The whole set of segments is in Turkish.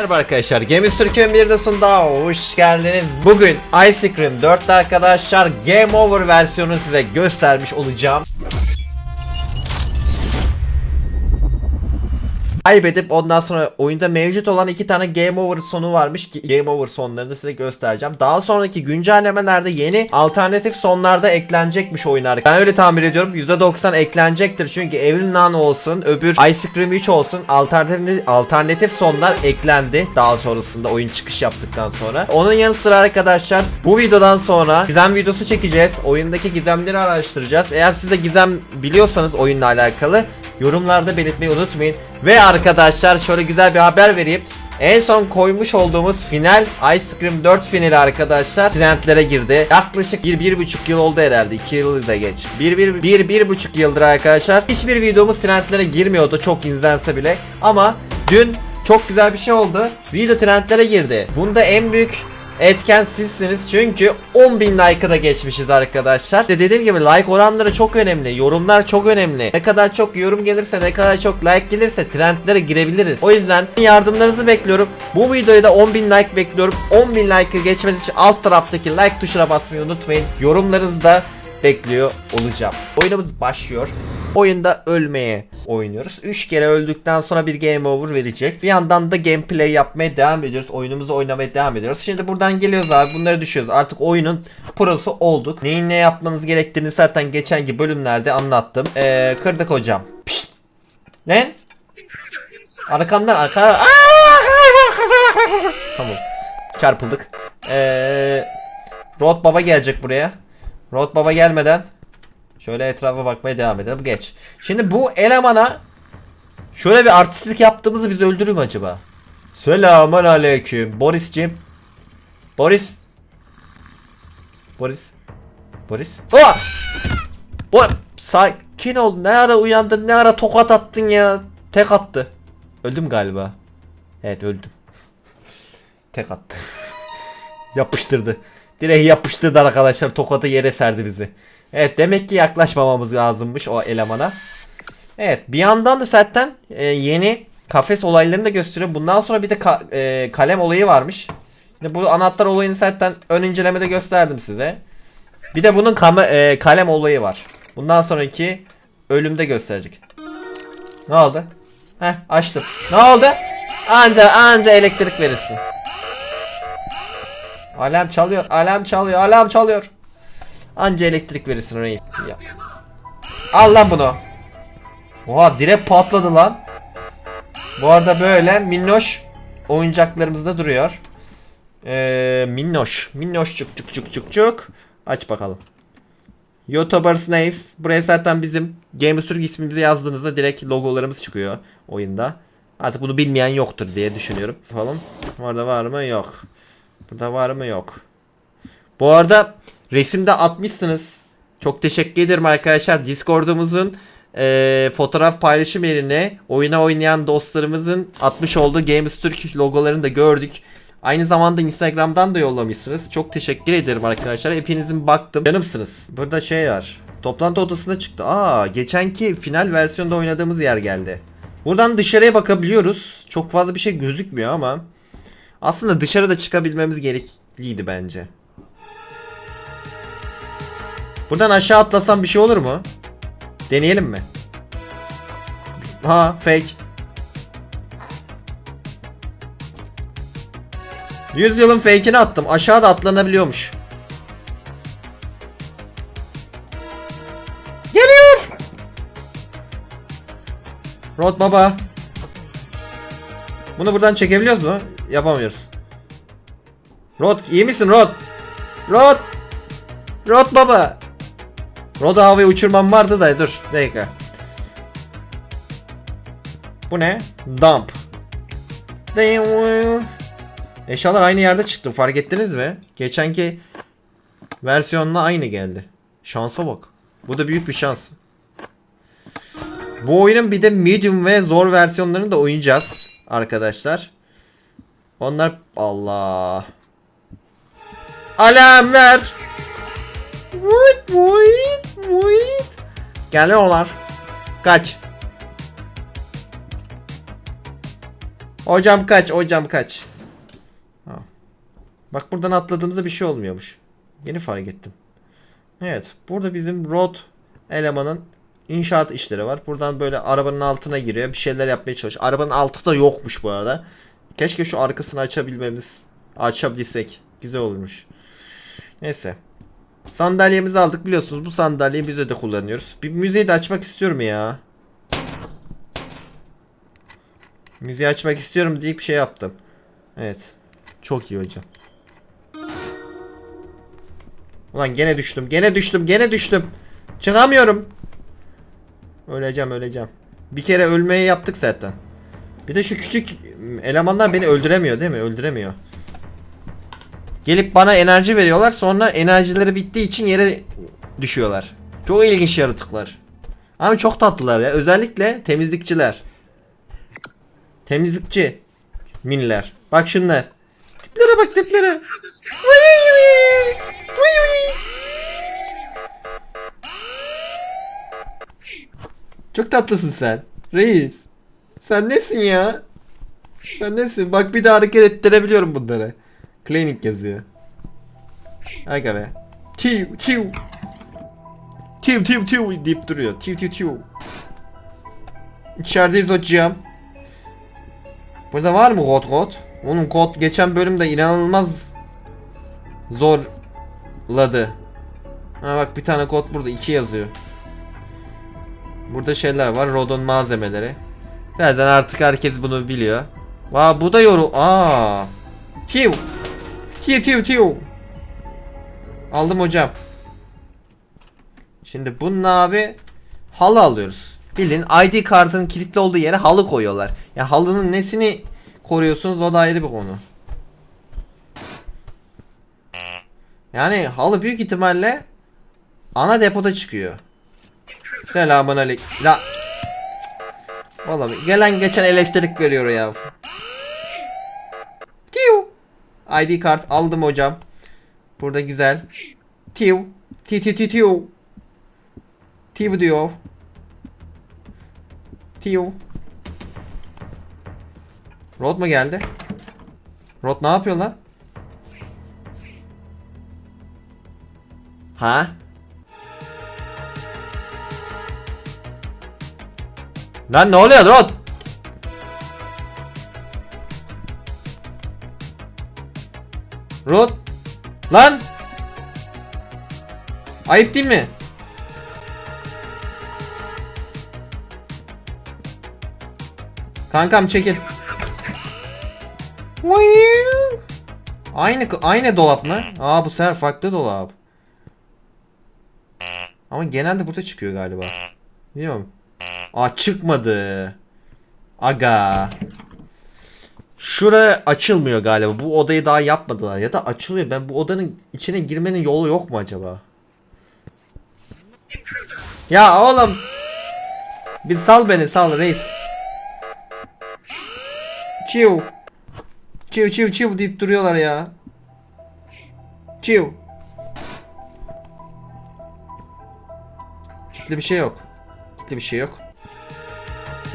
Merhaba arkadaşlar, Games Türkiye'nin bir sonunda hoş geldiniz. Bugün Ice Cream 4'te arkadaşlar Game Over versiyonunu size göstermiş olacağım. Kaybedip ondan sonra oyunda mevcut olan iki tane Game Over sonu varmış ki Game Over sonlarını size göstereceğim. Daha sonraki güncellemelerde yeni alternatif sonlarda eklenecekmiş oyuna. Ben öyle tahmin ediyorum. %90 eklenecektir çünkü Evil Nun olsun, öbür Ice Cream 3 olsun alternatif, alternatif sonlar eklendi daha sonrasında oyun çıkış yaptıktan sonra. Onun yanı sıra arkadaşlar bu videodan sonra gizem videosu çekeceğiz. Oyundaki gizemleri araştıracağız. Eğer siz de gizem biliyorsanız oyunla alakalı yorumlarda belirtmeyi unutmayın. Ve arkadaşlar şöyle güzel bir haber vereyim. En son koymuş olduğumuz final Ice Cream 4 finali arkadaşlar trendlere girdi. Yaklaşık 1-1,5 yıl oldu herhalde. 2 yılı da geç. 1-1,5 yıldır arkadaşlar. Hiçbir videomuz trendlere girmiyordu çok izlense bile. Ama dün çok güzel bir şey oldu. Video trendlere girdi. Bunda en büyük etken sizsiniz çünkü 10.000 like'ı da geçmişiz arkadaşlar. İşte dediğim gibi like oranları çok önemli. Yorumlar çok önemli. Ne kadar çok yorum gelirse ne kadar çok like gelirse trendlere girebiliriz. O yüzden yardımlarınızı bekliyorum. Bu videoyu da 10.000 like bekliyorum. 10.000 like'ı geçmeniz için alt taraftaki like tuşuna basmayı unutmayın. Yorumlarınızı da bekliyor olacağım. Oyunumuz başlıyor. Oyunda ölmeye oynuyoruz. 3 kere öldükten sonra bir game over verecek. Bir yandan da gameplay yapmaya devam ediyoruz. Oyunumuzu oynamaya devam ediyoruz. Şimdi buradan geliyoruz abi bunları düşüyoruz. Artık oyunun prosu olduk. Neyin ne yapmanız gerektiğini zaten geçenki bölümlerde anlattım. Ee, kırdık hocam. Pişt. Ne? Arkandan arka... tamam. Çarpıldık. Ee, Rod Baba gelecek buraya. Rod Baba gelmeden şöyle etrafa bakmaya devam edelim. Geç. Şimdi bu elemana şöyle bir artistlik yaptığımızı biz öldürür mü acaba? Selamun aleyküm. Boris'cim. Boris. Boris. Boris. Oh! Bu sakin ol. Ne ara uyandın? Ne ara tokat attın ya? Tek attı. Öldüm galiba. Evet öldüm. Tek attı. Yapıştırdı. Direği yapıştırdı arkadaşlar. Tokatı yere serdi bizi. Evet demek ki yaklaşmamamız lazımmış o elemana. Evet bir yandan da zaten e, yeni kafes olaylarını da gösteriyor. Bundan sonra bir de ka- e, kalem olayı varmış. Şimdi bu anahtar olayını zaten ön incelemede gösterdim size. Bir de bunun e, kalem olayı var. Bundan sonraki ölümde gösterecek. Ne oldu? Heh açtım. Ne oldu? Anca anca elektrik verirsin. Alarm çalıyor, alarm çalıyor, alarm çalıyor. Anca elektrik verirsin reis. Ya. Al lan bunu. Oha direkt patladı lan. Bu arada böyle minnoş oyuncaklarımız da duruyor. Ee, minnoş. Minnoş çuk çuk çuk çuk çuk. Aç bakalım. YouTuber Snaves. Buraya zaten bizim Games Türk ismimizi yazdığınızda direkt logolarımız çıkıyor oyunda. Artık bunu bilmeyen yoktur diye düşünüyorum. Yapalım. Orada var mı? Yok. Burada var mı? Yok. Bu arada resimde atmışsınız. Çok teşekkür ederim arkadaşlar. Discord'umuzun eee, fotoğraf paylaşım yerine oyuna oynayan dostlarımızın atmış olduğu Games Türk logolarını da gördük. Aynı zamanda Instagram'dan da yollamışsınız. Çok teşekkür ederim arkadaşlar. Hepinizin baktım. Canımsınız. Burada şey var. Toplantı odasına çıktı. Aa, geçenki final versiyonda oynadığımız yer geldi. Buradan dışarıya bakabiliyoruz. Çok fazla bir şey gözükmüyor ama aslında dışarıda çıkabilmemiz gerekliydi bence. Buradan aşağı atlasam bir şey olur mu? Deneyelim mi? Ha fake. 100 yılın fake'ini attım. Aşağıda atlanabiliyormuş. Geliyor. Rod baba. Bunu buradan çekebiliyoruz mu? Yapamıyoruz. Rod iyi misin Rod? Rod. Rod baba. Rod'u havaya uçurmam vardı da dur dakika. Bu ne? Dump. Eşyalar aynı yerde çıktı fark ettiniz mi? Geçenki versiyonla aynı geldi. Şansa bak. Bu da büyük bir şans. Bu oyunun bir de medium ve zor versiyonlarını da oynayacağız arkadaşlar. Onlar Allah. Alarm ver. Wait, wait, wait. Geliyorlar. Kaç. Hocam kaç, hocam kaç. Ha. Bak buradan atladığımızda bir şey olmuyormuş. Yeni fark ettim. Evet, burada bizim road elemanın inşaat işleri var. Buradan böyle arabanın altına giriyor, bir şeyler yapmaya çalışıyor. Arabanın altı da yokmuş bu arada. Keşke şu arkasını açabilmemiz, açabilsek. Güzel olurmuş. Neyse. Sandalyemizi aldık biliyorsunuz. Bu sandalyeyi müzede kullanıyoruz. Bir müzeyi de açmak istiyorum ya. Müziği açmak istiyorum deyip bir şey yaptım. Evet. Çok iyi hocam. Ulan gene düştüm. Gene düştüm. Gene düştüm. Çıkamıyorum. Öleceğim öleceğim. Bir kere ölmeyi yaptık zaten. Bir de şu küçük elemanlar beni öldüremiyor değil mi? Öldüremiyor. Gelip bana enerji veriyorlar. Sonra enerjileri bittiği için yere düşüyorlar. Çok ilginç yaratıklar. Ama çok tatlılar ya. Özellikle temizlikçiler. Temizlikçi miniler. Bak şunlar. Tiplere bak tiplere. Çok tatlısın sen. Reis. Sen nesin ya? Sen nesin? Bak bir de hareket ettirebiliyorum bunları. Clinic yazıyor. Aga be. Tiu tiu. Tiu tiu tiu deyip duruyor. Tiu tiu tiu. İçerideyiz hocam. Burada var mı kod kod? Onun kod geçen bölümde inanılmaz zorladı. Ha bak bir tane kod burada iki yazıyor. Burada şeyler var. Rodon malzemeleri. Zaten artık herkes bunu biliyor. Vaa bu da yoru. Aa. Tiu. Tiu tiu tiu. Aldım hocam. Şimdi bunun abi halı alıyoruz. Bildiğin ID kartının kilitli olduğu yere halı koyuyorlar. Ya halının nesini koruyorsunuz o da ayrı bir konu. Yani halı büyük ihtimalle ana depoda çıkıyor. Selamun aleyküm. La. Oğlum gelen geçen elektrik veriyor ya. ID kart aldım hocam. Burada güzel. Tiu. Ti ti ti tiu. Tiu diyor. Tiu. Rod mu geldi? Rod ne yapıyor lan? Ha? Lan ne oluyor Rod? Rod? Lan? Ayıp değil mi? Kankam çekil. Aynı aynı dolap mı? Aa bu sefer farklı dolap. Ama genelde burada çıkıyor galiba. Bilmiyorum. Aa çıkmadı. Aga. Şura açılmıyor galiba. Bu odayı daha yapmadılar. Ya da açılıyor. Ben bu odanın içine girmenin yolu yok mu acaba? Ya oğlum. Bir sal beni sal reis. Çiv. Çiv çiv çiv deyip duruyorlar ya. Çiv. Kitli bir şey yok. Kitli bir şey yok.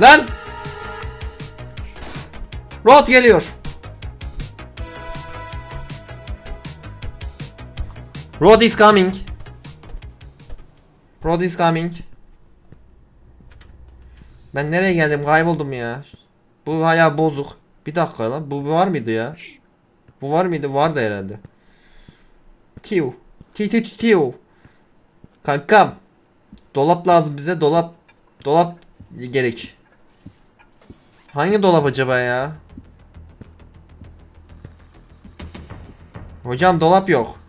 Lan! Rod geliyor. Rod is coming. Rod is coming. Ben nereye geldim? Kayboldum ya. Bu haya bozuk. Bir dakika lan. Bu var mıydı ya? Bu var mıydı? Vardı herhalde. Tiu. Ti ti ti tiu. Kankam. Dolap lazım bize. Dolap. Dolap gerek. Hangi dolap acaba ya? Hocam dolap yok.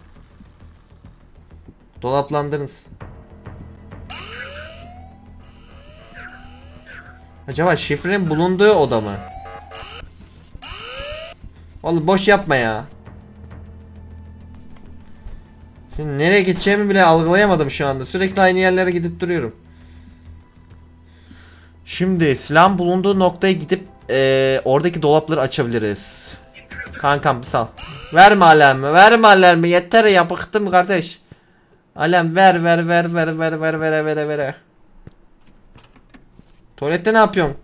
Dolaplandırınız. Acaba şifrenin bulunduğu oda mı? Oğlum boş yapma ya. Şimdi nereye gideceğimi bile algılayamadım şu anda. Sürekli aynı yerlere gidip duruyorum. Şimdi silahın bulunduğu noktaya gidip eee, oradaki dolapları açabiliriz. Kankam sal. Verme alarmı, verme alarmı. Yeter ya bıktım kardeş. Alem ver ver ver ver ver ver ver ver ver. Tuvalette ne yapıyorsun?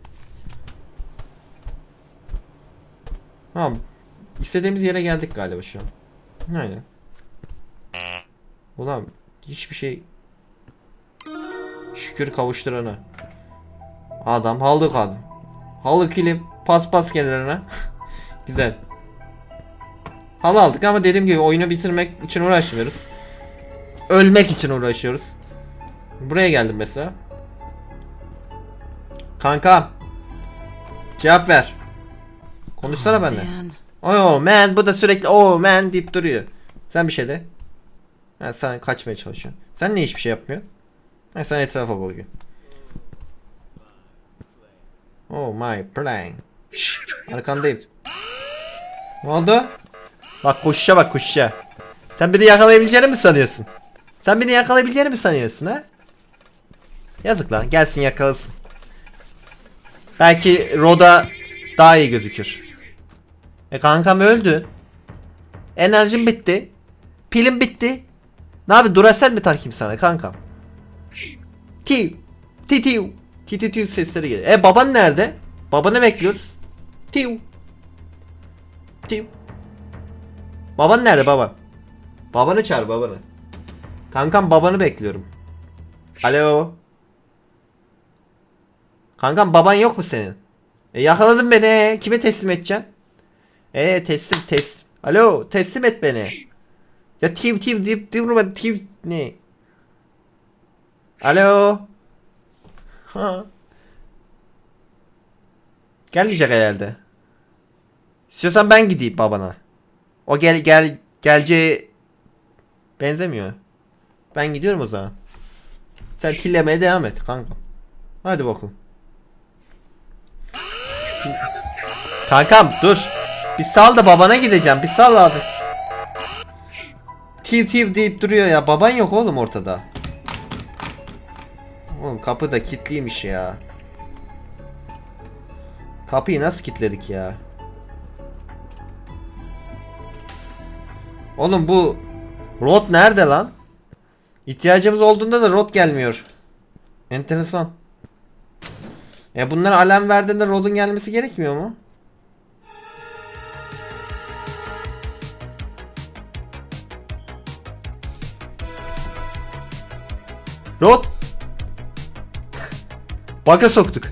Tamam. İstediğimiz yere geldik galiba şu an. Aynen. Ulan hiçbir şey Şükür kavuşturana. Adam halı kadın. Halı kilim paspas kenarına. Güzel. Halı aldık ama dediğim gibi oyunu bitirmek için uğraşmıyoruz. Ölmek için uğraşıyoruz. Buraya geldim mesela. Kanka. Cevap ver. Konuşsana benimle. Oh man bu da sürekli oh man deyip duruyor. Sen bir şey de. Ha, sen kaçmaya çalışıyorsun. Sen niye hiçbir şey yapmıyorsun? Ha, sen etrafa bakıyorsun. Oh my plane. Arkandayım. Ne oldu? Bak koşuşa bak koşuşa. Sen beni yakalayabileceğini mi sanıyorsun? Sen beni yakalayabileceğini mi sanıyorsun ha? Yazık lan gelsin yakalasın. Belki Roda daha iyi gözükür. E kankam öldü. Enerjim bitti. Pilim bitti. Ne abi Duracell mi takayım sana kankam? Tiv. Ti tiv. Ti ti tiv sesleri geliyor. E baban nerede? Babanı bekliyoruz. Tiv. Tiv. Baban nerede baban? Babanı çağır babanı. Kankam babanı bekliyorum. Alo. Kankam baban yok mu senin? E yakaladın beni. Kime teslim edeceksin? E teslim teslim. Alo teslim et beni. Ya tiv tiv deyip durma tiv ne? Alo. Ha. Gelmeyecek herhalde. İstiyorsan ben gideyim babana. O gel gel geleceği benzemiyor. Ben gidiyorum o zaman. Sen tillemeye devam et kanka. Hadi bakalım. Kankam dur. Bir sal da babana gideceğim. Bir sal artık. Tiv tiv deyip duruyor ya. Baban yok oğlum ortada. Oğlum kapı da kilitliymiş ya. Kapıyı nasıl kilitledik ya? Oğlum bu rot nerede lan? İhtiyacımız olduğunda da rot gelmiyor. Enteresan. E bunlar alarm verdiğinde rodun gelmesi gerekmiyor mu? Rod. Baka soktuk.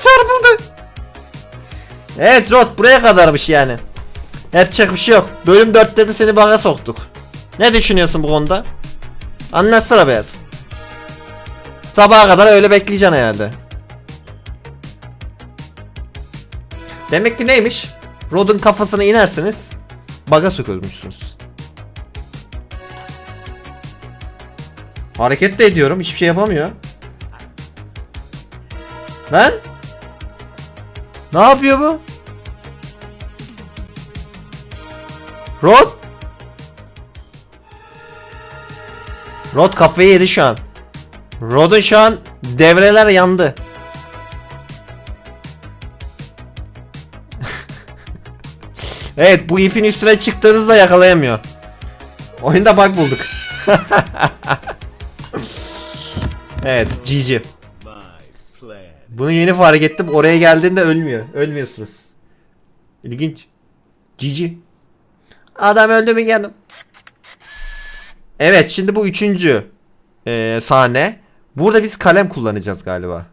Çarpıldı. Evet Rod buraya kadarmış yani. Yapacak bir şey yok. Bölüm 4'te de seni baka soktuk. Ne düşünüyorsun bu konuda? Anlatsana Beyaz. Sabaha kadar öyle bekleyeceksin herhalde. Demek ki neymiş? Rod'un kafasına inersiniz. Baga sökülmüşsünüz. Hareket de ediyorum. Hiçbir şey yapamıyor. Lan? Ne yapıyor bu? Rod? Rod kafayı yedi şu an. Rod'un şu an devreler yandı. evet bu ipin üstüne çıktığınızda yakalayamıyor. Oyunda bug bulduk. evet GG. Bunu yeni fark ettim. Oraya geldiğinde ölmüyor. Ölmüyorsunuz. İlginç. GG. Adam öldü mü canım? Evet şimdi bu üçüncü eee, sahne. Burada biz kalem kullanacağız galiba.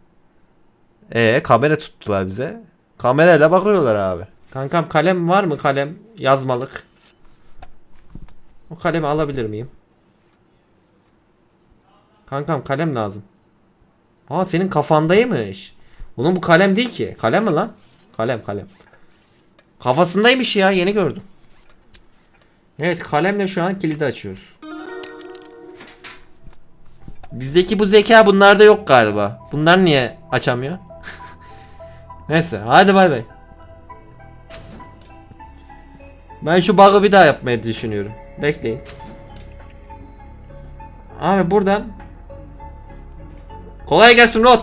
E kamera tuttular bize. Kamerayla bakıyorlar abi. Kankam kalem var mı kalem yazmalık? O kalemi alabilir miyim? Kankam kalem lazım. Aa senin kafandaymış. Oğlum bu kalem değil ki. Kalem mi lan? Kalem kalem. Kafasındaymış ya yeni gördüm. Evet kalemle şu an kilidi açıyoruz. Bizdeki bu zeka bunlarda yok galiba. Bunlar niye açamıyor? Neyse hadi bay bay. Ben şu bug'ı bir daha yapmayı düşünüyorum. Bekleyin. Abi buradan Kolay gelsin Rod.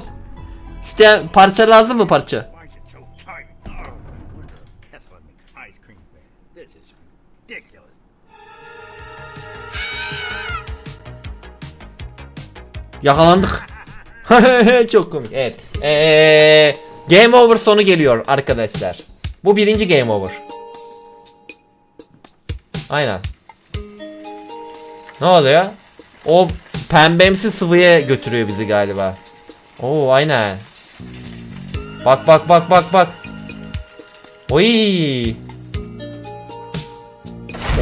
İsteyen parça lazım mı parça? Yakalandık. Çok komik. Evet. Ee, game over sonu geliyor arkadaşlar. Bu birinci game over. Aynen. Ne oluyor? O pembemsi sıvıya götürüyor bizi galiba. Oo aynen. Bak bak bak bak bak. Oy.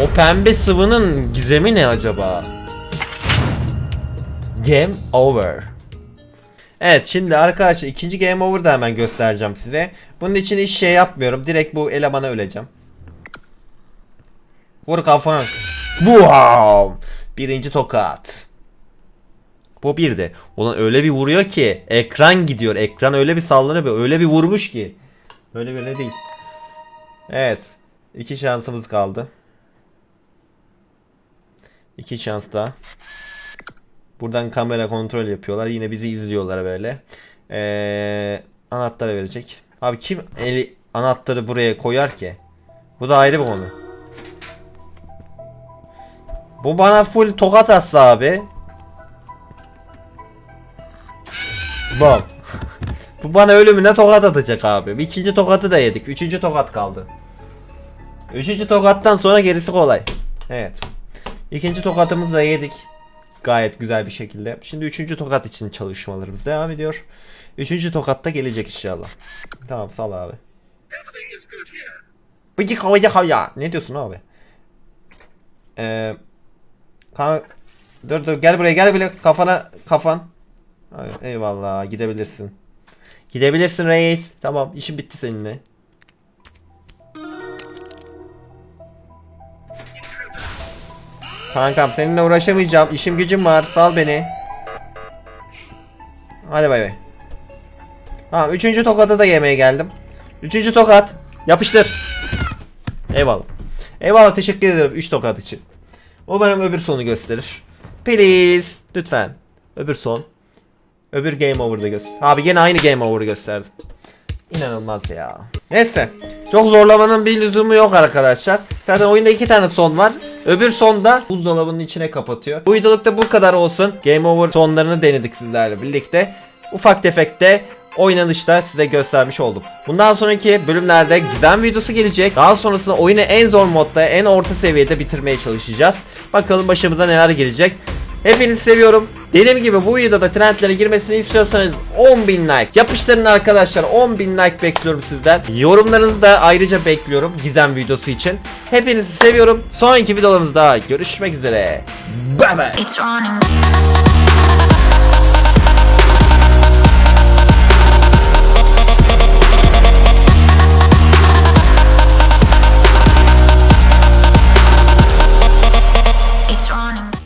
O pembe sıvının gizemi ne acaba? Game over. Evet şimdi arkadaşlar ikinci game over da hemen göstereceğim size. Bunun için hiç şey yapmıyorum. Direkt bu elemana öleceğim. Vur kafan. Wow. Birinci tokat. Bu birdi. Ulan öyle bir vuruyor ki ekran gidiyor. Ekran öyle bir sallanıyor öyle bir vurmuş ki. Böyle böyle değil. Evet. İki şansımız kaldı. İki şans daha. Buradan kamera kontrol yapıyorlar. Yine bizi izliyorlar böyle. Ee, anahtarı verecek. Abi kim eli anahtarı buraya koyar ki? Bu da ayrı bir konu. Bu bana full tokat atsa abi. Bak. Bu bana ölümüne tokat atacak abi. İkinci tokatı da yedik. Üçüncü tokat kaldı. Üçüncü tokattan sonra gerisi kolay. Evet. İkinci tokatımızı da yedik. Gayet güzel bir şekilde. Şimdi üçüncü tokat için çalışmalarımız devam ediyor. Üçüncü tokat da gelecek inşallah. Tamam sal abi. Bıcık havacı havya. Ne diyorsun abi? Eee Kan dur dur gel buraya gel bile kafana kafan. Ay, eyvallah gidebilirsin. Gidebilirsin reis. Tamam işin bitti seninle. Kankam seninle uğraşamayacağım. İşim gücüm var. Sal beni. Hadi bay bay. Tamam üçüncü tokatı da yemeye geldim. Üçüncü tokat. Yapıştır. Eyvallah. Eyvallah teşekkür ederim 3 tokat için. Umarım öbür sonu gösterir. Please. Lütfen. Öbür son. Öbür game over'da göster. Abi yine aynı game over'ı gösterdim. İnanılmaz ya. Neyse. Çok zorlamanın bir lüzumu yok arkadaşlar. Zaten oyunda iki tane son var. Öbür son da buzdolabının içine kapatıyor. Bu videolukta bu kadar olsun. Game over sonlarını denedik sizlerle birlikte. Ufak tefek de oynanışta size göstermiş oldum. Bundan sonraki bölümlerde gizem videosu gelecek. Daha sonrasında oyunu en zor modda, en orta seviyede bitirmeye çalışacağız. Bakalım başımıza neler gelecek. Hepinizi seviyorum. Dediğim gibi bu videoda trendlere girmesini istiyorsanız 10.000 like yapıştırın arkadaşlar. 10.000 like bekliyorum sizden. Yorumlarınızı da ayrıca bekliyorum gizem videosu için. Hepinizi seviyorum. Sonraki videolarımızda görüşmek üzere. Bye bye.